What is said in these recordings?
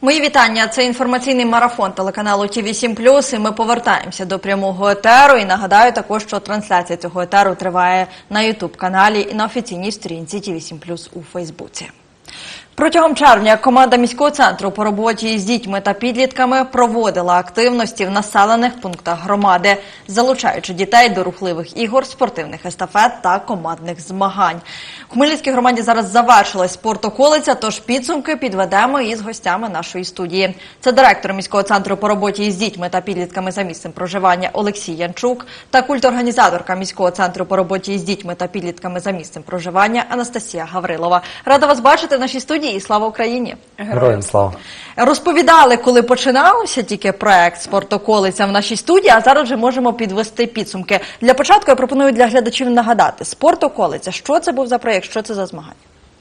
Мої вітання. Це інформаційний марафон телеканалу ТІВІ 7 І ми повертаємося до прямого етеру. І нагадаю також, що трансляція цього етеру триває на Ютуб каналі і на офіційній сторінці ТІВІ 7 у Фейсбуці. Протягом червня команда міського центру по роботі з дітьми та підлітками проводила активності в населених пунктах громади, залучаючи дітей до рухливих ігор, спортивних естафет та командних змагань. У Хмельницькій громаді зараз завершилась спортоколиця, тож підсумки підведемо із гостями нашої студії. Це директор міського центру по роботі із дітьми та підлітками за місцем проживання Олексій Янчук та культорганізаторка міського центру по роботі із дітьми та підлітками за місцем проживання Анастасія Гаврилова. Рада вас бачити в нашій студії і слава Україні! Героям слава. Розповідали, коли починався тільки проект спортоколиця в нашій студії, а зараз вже можемо підвести підсумки. Для початку я пропоную для глядачів нагадати спортоколиця. Що це був за проект, що це за змагання?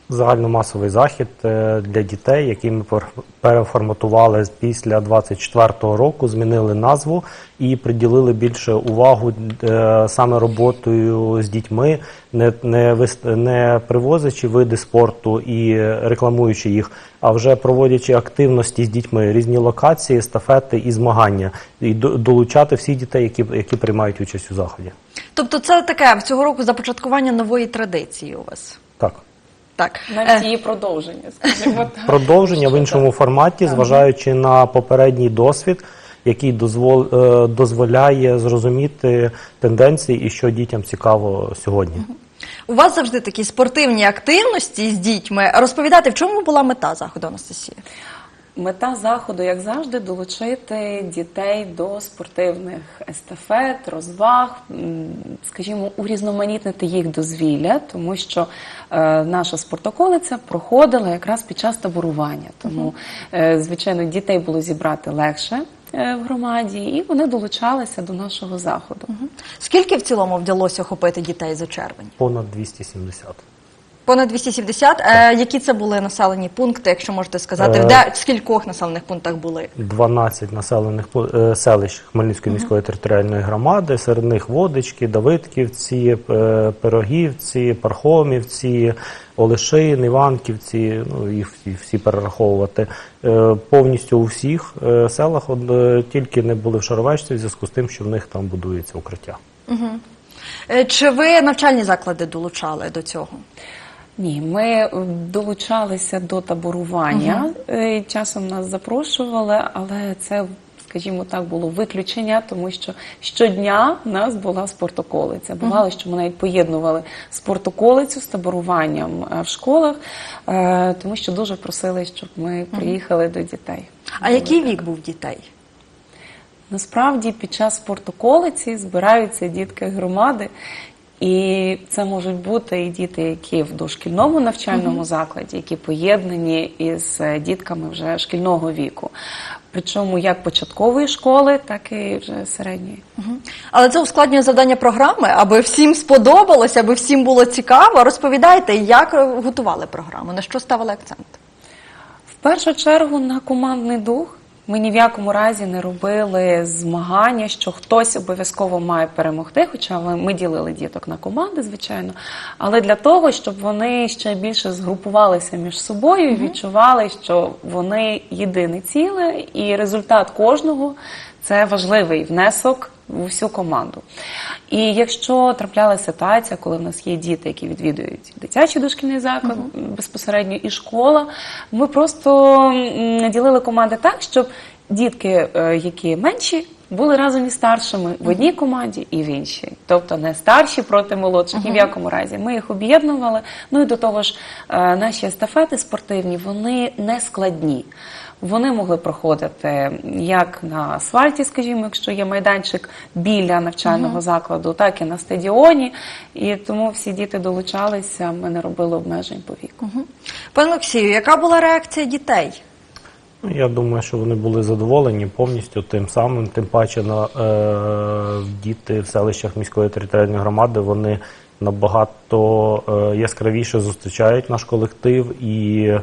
Загальномасовий захід е, для дітей, який ми пер- переформатували після 24-го року, змінили назву і приділили більше увагу е, саме роботою з дітьми, не, не, не привозячи види спорту і рекламуючи їх, а вже проводячи активності з дітьми, різні локації, естафети і змагання, і до- долучати всіх дітей, які, які приймають участь у заході. Тобто, це таке цього року започаткування нової традиції у вас. Так. Так Навіть Е, її продовження, скажімо так. продовження в іншому форматі, зважаючи на попередній досвід, який дозвол, е, дозволяє зрозуміти тенденції і що дітям цікаво сьогодні. у вас завжди такі спортивні активності з дітьми. Розповідати, в чому була мета заходу Анастасія? Мета заходу, як завжди, долучити дітей до спортивних естафет, розваг, скажімо, урізноманітнити їх дозвілля, тому що е, наша спортоколиця проходила якраз під час таборування. Тому, е, звичайно, дітей було зібрати легше е, в громаді, і вони долучалися до нашого заходу. Скільки в цілому вдалося охопити дітей за червень? Понад 270. Понад 270. Е, які це були населені пункти, якщо можете сказати, Е, де в скількох населених пунктах були? 12 населених пу- е, селищ Хмельницької міської територіальної громади, серед них Водички, Давидківці, е, Пирогівці, Пархомівці, Олешин, Іванківці, ну їх всі, всі перераховувати. Е, Повністю у всіх е, селах от, е, тільки не були в Шаровечці в зв'язку з тим, що в них там будується укриття. Е, Чи ви навчальні заклади долучали до цього? Ні, ми е, долучалися до таборування. Е, Часом нас запрошували, але це, скажімо так, було виключення, тому що щодня в нас була спортоколиця. Бувало, що ми навіть поєднували спортоколицю з таборуванням е, в школах, тому що дуже просили, щоб ми приїхали до дітей. А який вік був дітей? Насправді під час спортоколиці збираються дітки громади, і це можуть бути і діти, які в дошкільному навчальному закладі, які поєднані із е, дітками вже шкільного віку. Причому як початкової школи, так і вже середньої. Але це ускладнює завдання програми, аби всім сподобалося, аби всім було цікаво. Розповідайте, як готували програму, на що ставили акцент? В першу чергу на командний дух. Ми ні в якому разі не робили змагання, що хтось обов'язково має перемогти, хоча ми- ділили діток на команди, звичайно. Але для того, щоб вони ще більше згрупувалися між собою і відчували, що вони єдине ціле, і результат кожного це важливий внесок в усю команду. І якщо траплялася ситуація, коли в нас є діти, які відвідують дитячий дошкільний заклад безпосередньо і школа, ми просто ділили команди так, щоб дітки, е, які менші, були разом із старшими в одній команді і в іншій. Тобто не старші проти молодших, ні в якому разі. Ми їх об'єднували. Ну і до того ж, е, наші естафети спортивні, вони не складні. Вони могли проходити як на асфальті, скажімо, якщо є майданчик біля навчального закладу, так і на стадіоні. І тому всі діти долучалися. Ми не робили обмежень по віку. Пане Олексію, яка була реакція дітей? Ну, Я думаю, що вони були задоволені повністю тим самим, тим паче на е, діти в селищах міської територіальної громади вони набагато е, яскравіше зустрічають наш колектив і е,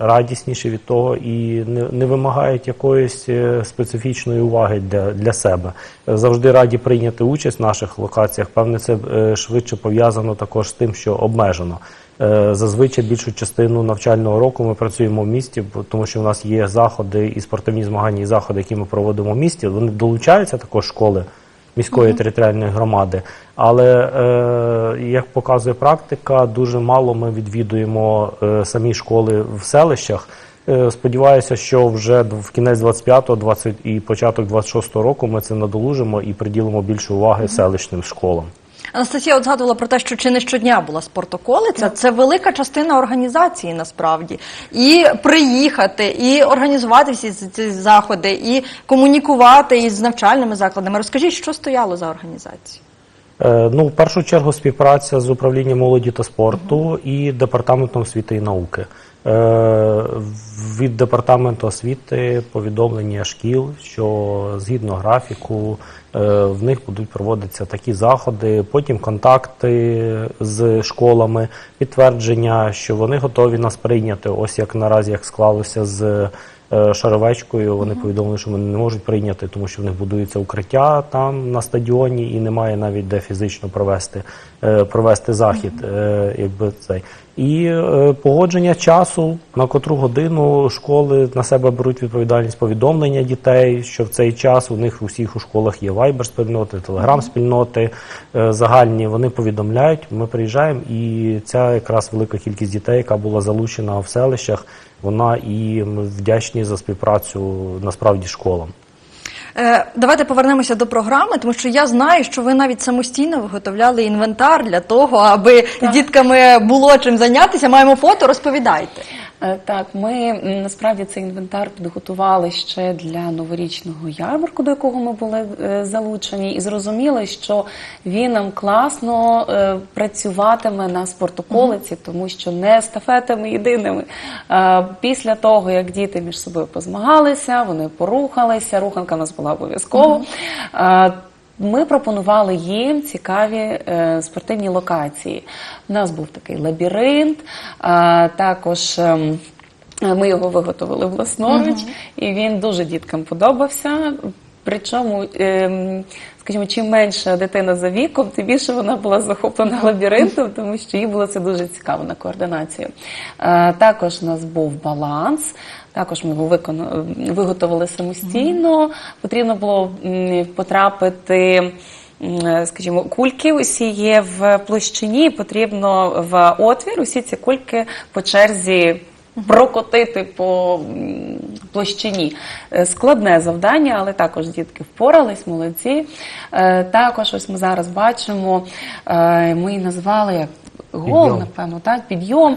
радісніші від того і не, не вимагають якоїсь е, специфічної уваги для, для себе. Е, Завжди раді прийняти участь в наших локаціях. Певне, це е, швидше пов'язано також з тим, що обмежено. Е, Зазвичай більшу частину навчального року ми працюємо в місті, тому що в нас є заходи і спортивні змагання, і заходи, які ми проводимо в місті. Вони долучаються також школи міської територіальної громади. Але е, як показує практика, дуже мало ми відвідуємо е, самі школи в селищах. Е, Сподіваюся, що вже в кінець 25-го, 20 і початок 26-го року ми це надолужимо і приділимо більше уваги селищним школам. Анастасія от згадувала про те, що чи не щодня була спортоколиця. Це велика частина організації насправді. І приїхати, і організувати всі ці- заходи, і комунікувати із навчальними закладами. Розкажіть, що стояло за організацією? Е, Ну, в першу чергу, співпраця з управлінням молоді та спорту і департаментом освіти і науки. Е, Від департаменту освіти повідомлення шкіл, що згідно графіку е, в них будуть проводитися такі заходи, потім контакти з школами, підтвердження, що вони готові нас прийняти. Ось як наразі як склалося з Шаровечкою. Вони повідомили, що вони не можуть прийняти, тому що в них будується укриття там на стадіоні, і немає навіть де фізично провести, е, провести захід. е, Якби цей. І е, погодження часу, на котру годину школи на себе беруть відповідальність повідомлення дітей, що в цей час у них у всіх у школах є вайбер спільноти, телеграм спільноти е, загальні. Вони повідомляють. Ми приїжджаємо, і ця якраз велика кількість дітей, яка була залучена в селищах, вона і ми вдячні за співпрацю насправді школам. Е, Давайте повернемося до програми, тому що я знаю, що ви навіть самостійно виготовляли інвентар для того, аби так. дітками було чим зайнятися. Маємо фото, розповідайте. Е, Так, ми насправді цей інвентар підготували ще для новорічного ярмарку, до якого ми були е, залучені, і зрозуміли, що він нам класно е, працюватиме на спортоколиці, тому що не естафетами єдиними. Після того, як діти між собою позмагалися, вони порухалися, руханка у нас була обов'язково. Е, ми пропонували їм цікаві е, спортивні локації. У нас був такий лабіринт, а, також. ем, ми його виготовили власноруч, і він дуже діткам подобався. Причому, ем, скажімо, чим менша дитина за віком, тим більше вона була захоплена лабіринтом, тому що їй було це дуже цікаво на координацію. Е, Також у нас був баланс. Також ми його виготовили самостійно. Потрібно було потрапити. Скажімо, кульки усі є в площині, потрібно в отвір усі ці кульки по черзі прокотити по площині. Е, Складне завдання, але також дітки впорались, молодці. Е, Також ось ми зараз бачимо, е, ми її назвали як гол, напевно, так, підйом.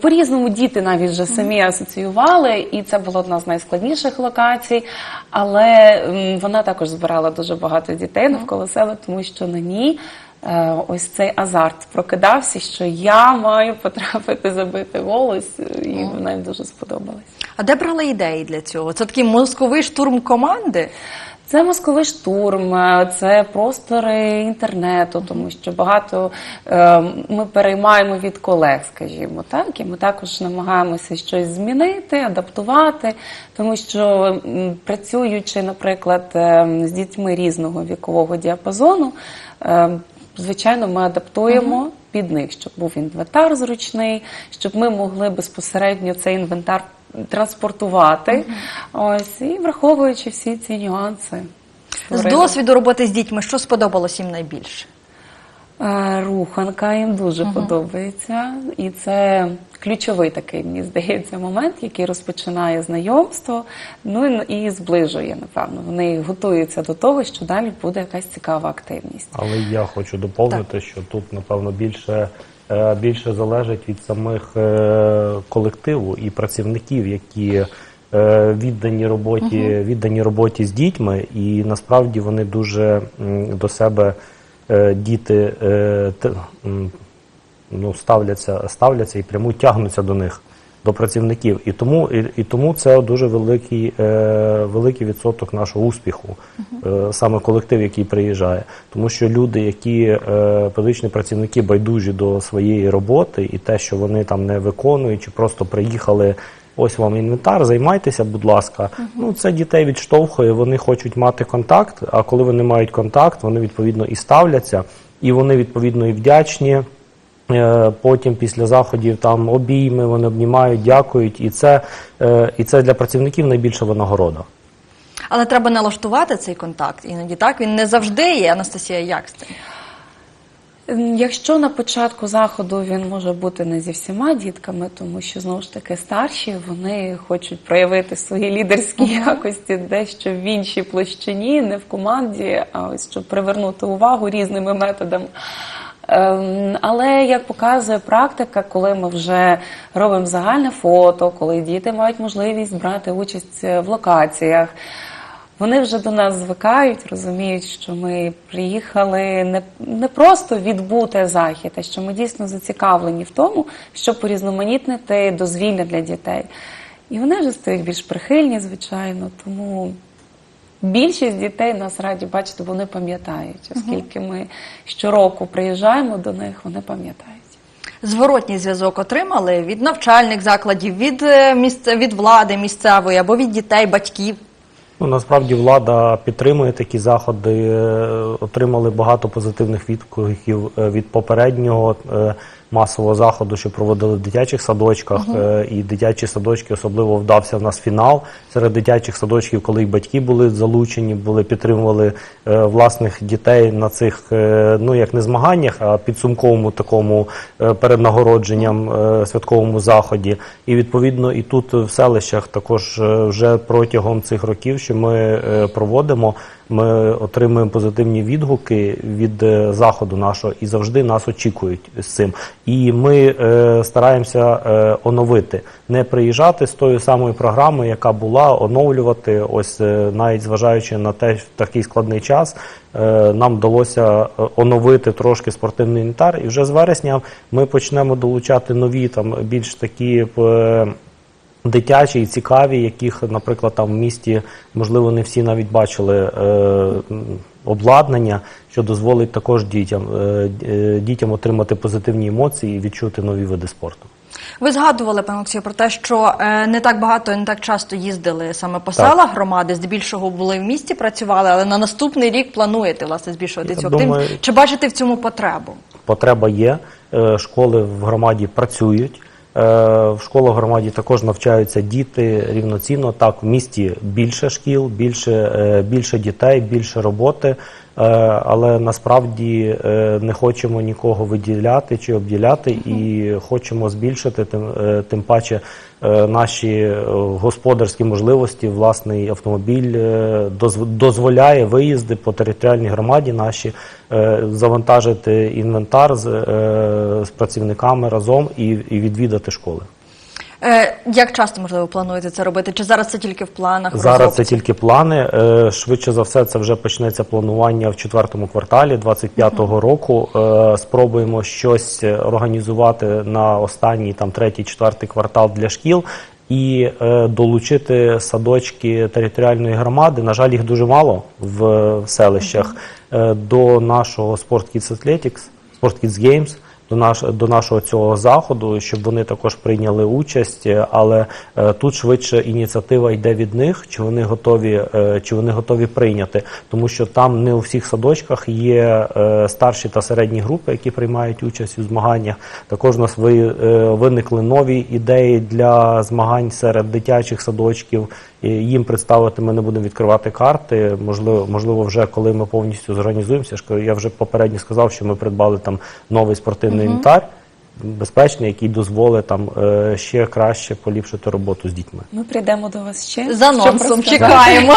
По-різному діти навіть вже самі асоціювали, і це була одна з найскладніших локацій, але вона також збирала дуже багато дітей навколо себе, тому що на ній. Е, Ось цей азарт прокидався, що я маю потрапити забити голос, і вона їм дуже сподобалась. А де брали ідеї для цього? Це такий мозковий штурм команди. Це мозковий штурм, е, це простори інтернету, тому що багато е, ми переймаємо від колег, скажімо, так, і ми також намагаємося щось змінити, адаптувати, тому що працюючи, наприклад, е, з дітьми різного вікового діапазону, е, звичайно, ми адаптуємо. Під них, щоб був інвентар зручний, щоб ми могли безпосередньо цей інвентар транспортувати. Ось і враховуючи всі ці нюанси. З досвіду роботи з дітьми, що сподобалось їм найбільше? Руханка їм дуже подобається, і це ключовий такий, мені здається, момент, який розпочинає знайомство, ну і, зближує, напевно. Вони готуються до того, що далі буде якась цікава активність. Але я хочу доповнити, що тут, напевно, більше, е, більше залежить від самих е, колективу і працівників, які е, віддані роботі, віддані роботі з дітьми, і насправді вони дуже до себе діти е, те- м, ну, ставляться, ставляться і прямо тягнуться до них. до працівників. І тому, і, і тому це дуже великий, е, великий відсоток нашого успіху, е, саме колектив, який приїжджає. Тому що люди, які е, педагогічні працівники байдужі до своєї роботи, і те, що вони там не виконують, чи просто приїхали. Ось вам інвентар, займайтеся, будь ласка. Ну це дітей відштовхує. Вони хочуть мати контакт. А коли вони мають контакт, вони відповідно і ставляться, і вони відповідно і вдячні. Е, Потім після заходів там обійми, вони обнімають, дякують, і це, е, і це для працівників найбільша винагорода. Але треба налаштувати цей контакт. Іноді так він не завжди є. Анастасія, як з цим? Якщо на початку заходу він може бути не зі всіма дітками, тому що знову ж таки старші вони хочуть проявити свої лідерські якості дещо в іншій площині, не в команді, а ось щоб привернути увагу різними методами. Ем, Але як показує практика, коли ми вже робимо загальне фото, коли діти мають можливість брати участь в локаціях, вони вже до нас звикають, розуміють, що ми приїхали не, не просто відбути захід, а що ми дійсно зацікавлені в тому, щоб порізноманітнити дозвілля для дітей. І вони вже стають більш прихильні, звичайно, тому більшість дітей нас раді бачити, вони пам'ятають, оскільки ми щороку приїжджаємо до них, вони пам'ятають. Зворотній зв'язок отримали від навчальних закладів, від е, місце від влади місцевої або від дітей, батьків. Ну, насправді влада підтримує такі заходи, е, отримали багато позитивних відгуків е, від попереднього е, масового заходу, що проводили в дитячих садочках. Е, І дитячі садочки особливо вдався в нас фінал серед дитячих садочків, коли і батьки були залучені, були підтримували е, власних дітей на цих, е, ну як не змаганнях, а підсумковому такому перед нагородженням е, святковому заході. І відповідно і тут в селищах також вже протягом цих років, що ми проводимо, ми отримуємо позитивні відгуки від е, заходу нашого і завжди нас очікують з цим. І ми е, стараємося е, оновити, не приїжджати з тою самою програмою, яка була, оновлювати. Ось е, навіть зважаючи на те, в такий складний час, е, нам вдалося е, оновити трошки спортивний інвентар. І вже з вересня ми почнемо долучати нові там більш такі. е, Дитячі і цікаві, яких, наприклад, там в місті можливо не всі навіть бачили е, обладнання, що дозволить також дітям е, е, дітям отримати позитивні емоції і відчути нові види спорту. Ви згадували, пане Олексію, про те, що е, не так багато, не так часто їздили саме по селах громади, здебільшого були в місті, працювали, але на наступний рік плануєте власне збільшувати цю активність. Чи бачите в цьому потребу? Потреба є. е, Школи в громаді працюють. Е, В школах громаді також навчаються діти рівноцінно. Так, в місті більше шкіл, більше, е, більше дітей, більше роботи. Е, Але насправді е, не хочемо нікого виділяти чи обділяти, і хочемо збільшити тим, е, тим паче наші господарські можливості. Власний автомобіль дозволяє виїзди по територіальній громаді наші завантажити інвентар з, з працівниками разом і, і відвідати школи. Е, як часто можливо плануєте це робити? Чи зараз це тільки в планах? Зараз це тільки плани. Е, Швидше за все, це вже почнеться планування в четвертому кварталі 25-го року. Е, Спробуємо щось організувати на останній там третій, четвертий квартал для шкіл. І е, долучити садочки територіальної громади. На жаль, їх дуже мало в, в селищах е, до нашого Sport Kids Athletics, Sport Kids Games, до, наш, до нашого цього заходу, щоб вони також прийняли участь. Але е, тут швидше ініціатива йде від них, чи вони готові, е, чи вони готові прийняти, тому що там не у всіх садочках є е, старші та середні групи, які приймають участь у змаганнях. Також у нас ви, виникли нові ідеї для змагань серед дитячих садочків. Їм представити ми не будемо відкривати карти. Можливо, можливо, вже коли ми повністю зорганізуємося. Я вже попередньо сказав, що ми придбали там новий спортивний інвентар, безпечний, який дозволить там е, ще краще поліпшити роботу з дітьми. Ми прийдемо до вас ще За нонсом чекаємо.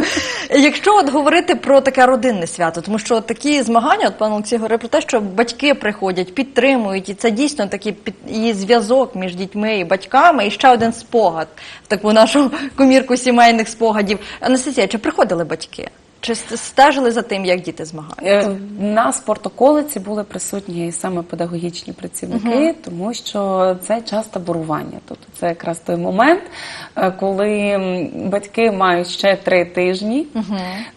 Якщо от говорити про таке родинне свято, тому що такі змагання, от пан Олексій говорив про те, що батьки приходять, підтримують, і це дійсно такий під і зв'язок між дітьми і батьками. І ще один спогад в таку нашу комірку сімейних спогадів. Анастасія, чи приходили батьки? Чи стежили за тим, як діти змагаються? Е, На спортоколиці були присутні саме педагогічні працівники, тому що це час таборування. Тобто це якраз той момент, е, коли батьки мають ще три тижні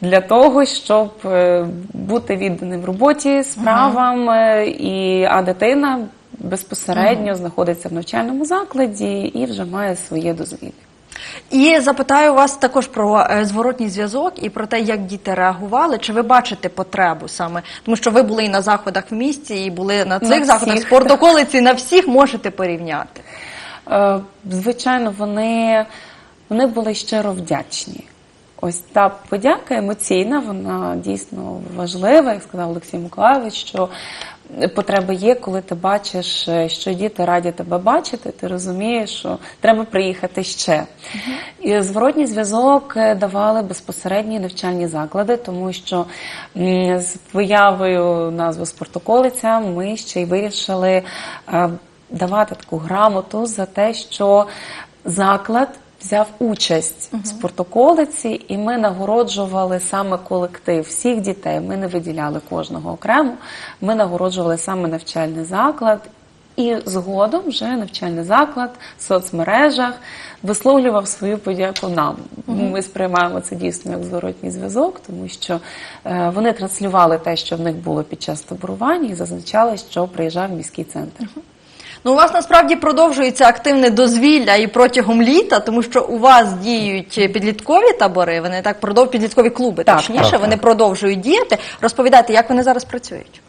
для того, щоб е, бути відданим роботі, справам, е, і а дитина безпосередньо знаходиться в навчальному закладі і вже має своє дозвілля. І запитаю вас також про е, зворотній зв'язок і про те, як діти реагували. Чи ви бачите потребу саме? Тому що ви були і на заходах в місті, і були на цих заходах всіх. спортоколиці, на всіх можете порівняти. Е, Звичайно, вони, вони були щиро вдячні. Ось та подяка емоційна, вона дійсно важлива, як сказав Олексій Миколайович, що потреба є, коли ти бачиш, е, що діти раді тебе бачити, ти розумієш, що треба приїхати ще. І зворотній зв'язок е, давали безпосередні навчальні заклади, тому що з появою назви спортоколиця ми ще й вирішили е, давати таку грамоту за те, що заклад взяв участь в спортоколиці, і ми нагороджували саме колектив всіх дітей. Ми не виділяли кожного окремо. Ми нагороджували саме навчальний заклад. І згодом вже навчальний заклад в соцмережах висловлював свою подяку нам. Ми сприймаємо це дійсно як зворотній зв'язок, тому що е, вони транслювали те, що в них було під час таборування, і зазначали, що приїжджав міський центр. Ну, у вас насправді продовжується активне дозвілля і протягом літа, тому що у вас діють підліткові табори, вони так продов... підліткові клуби, Так, точніше, так, вони так. продовжують діяти. Розповідайте, як вони зараз працюють?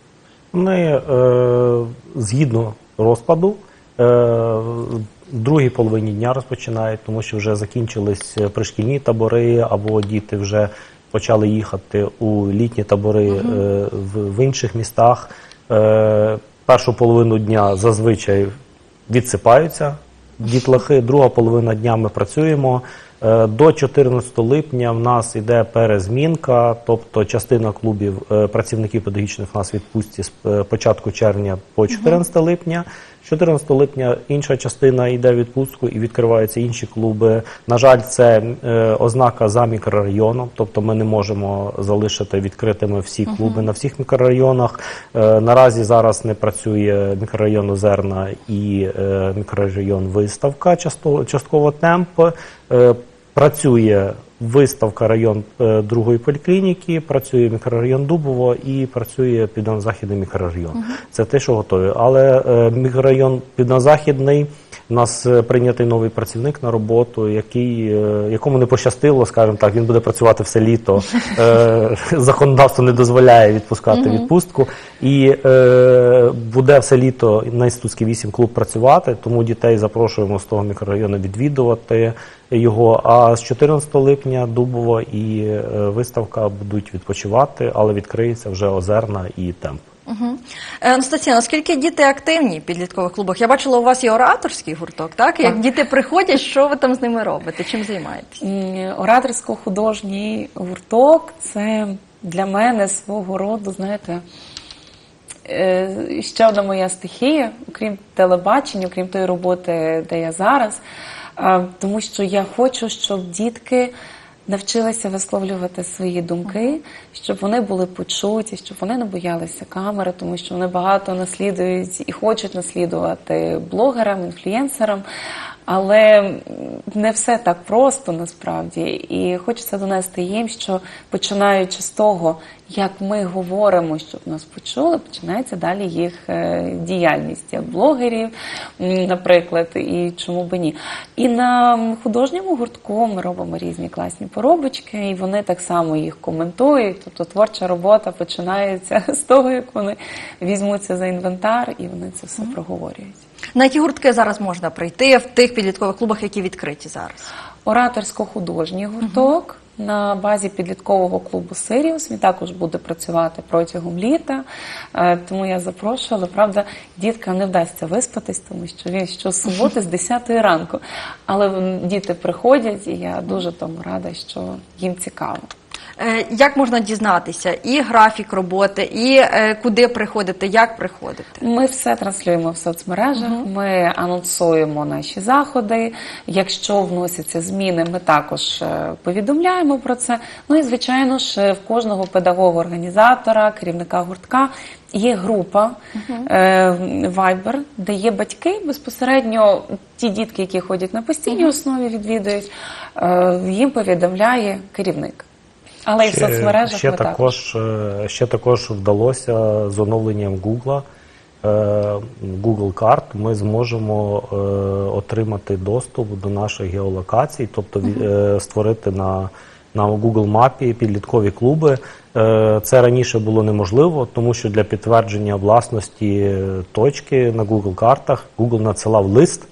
Вони е, згідно розкладу е, другій половині дня розпочинають, тому що вже закінчились пришкільні табори, або діти вже почали їхати у літні табори е, в, в інших містах. Першу половину дня зазвичай відсипаються дітлахи, друга половина дня ми працюємо. Е, До 14 липня в нас іде перезмінка, тобто частина клубів е, працівників педагогічних у нас відпустці з е, початку червня по 14 липня. З 14 липня інша частина йде в відпустку і відкриваються інші клуби. На жаль, це е, ознака за мікрорайоном, тобто ми не можемо залишити відкритими всі клуби на всіх мікрорайонах. Е, наразі зараз не працює мікрорайон Озерна і е, мікрорайон Виставка, часто- частково темп. Працює виставка район е, другої поліклініки, працює мікрорайон Дубово і працює південно-західний мікрорайон. Це те, що готові. Але е, мікрорайон південно-західний у нас е, прийнятий новий працівник на роботу, який, е, якому не пощастило, скажімо так, він буде працювати все літо. Е, законодавство не дозволяє відпускати відпустку. І е, буде все літо на Інститутський 8 клуб працювати, тому дітей запрошуємо з того мікрорайону відвідувати його. А з 14 липня Дубово і е, виставка будуть відпочивати, але відкриється вже Озерна і Темп. Угу. Анастасія, наскільки діти активні в підліткових клубах? Я бачила, у вас є ораторський гурток, так? Як діти приходять, що ви там з ними робите? Чим займаєтесь? Ораторсько-художній гурток це для мене свого роду, знаєте, ще одна моя стихія, окрім телебачення, окрім тої роботи, де я зараз. Тому що я хочу, щоб дітки навчилися висловлювати свої думки, щоб вони були почуті, щоб вони не боялися камери, тому що вони багато наслідують і хочуть наслідувати блогерам, інфлюєнсерам. Але не все так просто насправді. І хочеться донести їм, що починаючи з того, як ми говоримо, щоб нас почули, починається далі їх е, діяльність як блогерів, наприклад, і чому би ні. І на художньому гуртку ми робимо різні класні поробочки, і вони так само їх коментують. Тобто творча робота починається з того, як вони візьмуться за інвентар, і вони це все проговорюють. На які гуртки зараз можна прийти в тих підліткових клубах, які відкриті зараз? Ораторсько-художній гурток на базі підліткового клубу Сиріус. Він також буде працювати протягом літа. Е, Тому я запрошую, але правда, діткам не вдасться виспатись, тому що він щосуботи з 10 ранку. Але діти приходять, і я дуже тому рада, що їм цікаво. Е, Як можна дізнатися і графік роботи, і е, куди приходити, як приходити? Ми все транслюємо в соцмережах. Ми анонсуємо наші заходи. Якщо вносяться зміни, ми також е, повідомляємо про це. Ну і звичайно ж, в кожного педагога-організатора, керівника гуртка є група е, Viber, де є батьки безпосередньо ті дітки, які ходять на постійній основі, відвідують. Їм повідомляє керівник. Але і в соцмережах ще ми також, е, ще також вдалося з оновленням Google, е, Google карт. Ми зможемо е, отримати доступ до наших геолокацій, тобто е, створити на, на Google мапі підліткові клуби. Це раніше було неможливо, тому що для підтвердження власності точки на Google картах Google надсилав лист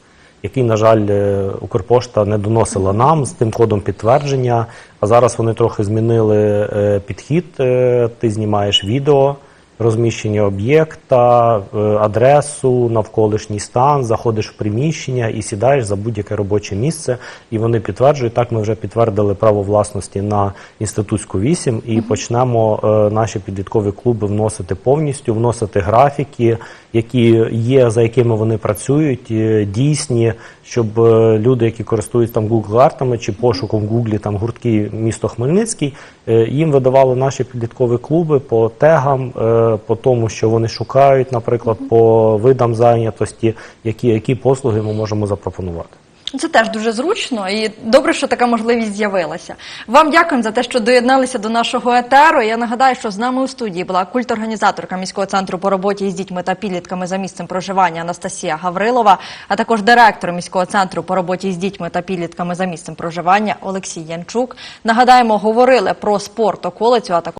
який, на жаль, е, Укрпошта не доносила нам з тим кодом підтвердження. А зараз вони трохи змінили е, підхід. Е, Ти знімаєш відео, розміщення об'єкта, адресу, навколишній стан, заходиш в приміщення і сідаєш за будь-яке робоче місце. І вони підтверджують. Так ми вже підтвердили право власності на інститутську 8 і почнемо наші підліткові клуби вносити повністю, вносити графіки, які є, за якими вони працюють, е, дійсні, щоб е, люди, які користуються там Google артами чи пошуком в там гуртки місто Хмельницький, е, їм видавали наші підліткові клуби по тегам, по тому, що вони шукають, наприклад, по видам зайнятості, які, які послуги ми можемо запропонувати. Це теж дуже зручно і добре, що така можливість з'явилася. Вам дякуємо за те, що доєдналися до нашого етеру. Я нагадаю, що з нами у студії була культорганізаторка міського центру по роботі із дітьми та підлітками за місцем проживання Анастасія Гаврилова, а також директор міського центру по роботі з дітьми та підлітками за місцем проживання Олексій Янчук. Нагадаємо, говорили про спорт околицю, а також